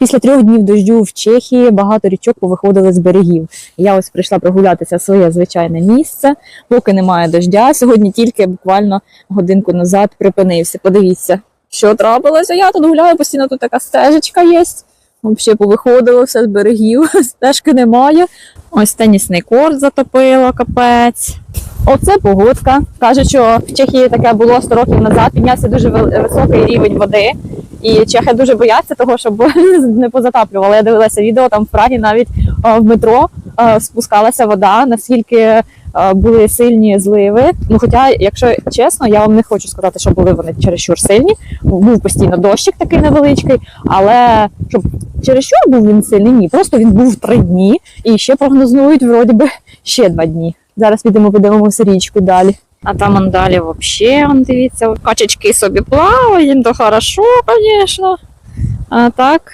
Після трьох днів дождю в Чехії багато річок повиходили з берегів. Я ось прийшла прогулятися в своє звичайне місце, поки немає дождя. Сьогодні тільки буквально годинку назад припинився. Подивіться, що трапилося. Я тут гуляю, постійно тут така стежечка є. Взагалі повиходило все з берегів, стежки немає. Ось тенісний корт затопило, капець. Оце погодка. Кажуть, що в Чехії таке було 100 років назад. Піднявся дуже високий рівень води. І чехи дуже бояться того, щоб не позатаплювали. Я дивилася відео там в Прагі навіть в метро спускалася вода, наскільки були сильні зливи. Ну, хоча, якщо чесно, я вам не хочу сказати, що були вони чересчур сильні. Був постійно дощик такий невеличкий, але щоб чересчур був він сильний, ні. Просто він був три дні і ще прогнозують вроді би ще два дні. Зараз підемо подивимося річку далі. А там он далі взагалі, он, дивіться, качечки собі плавають, їм то хорошо, звісно. А так,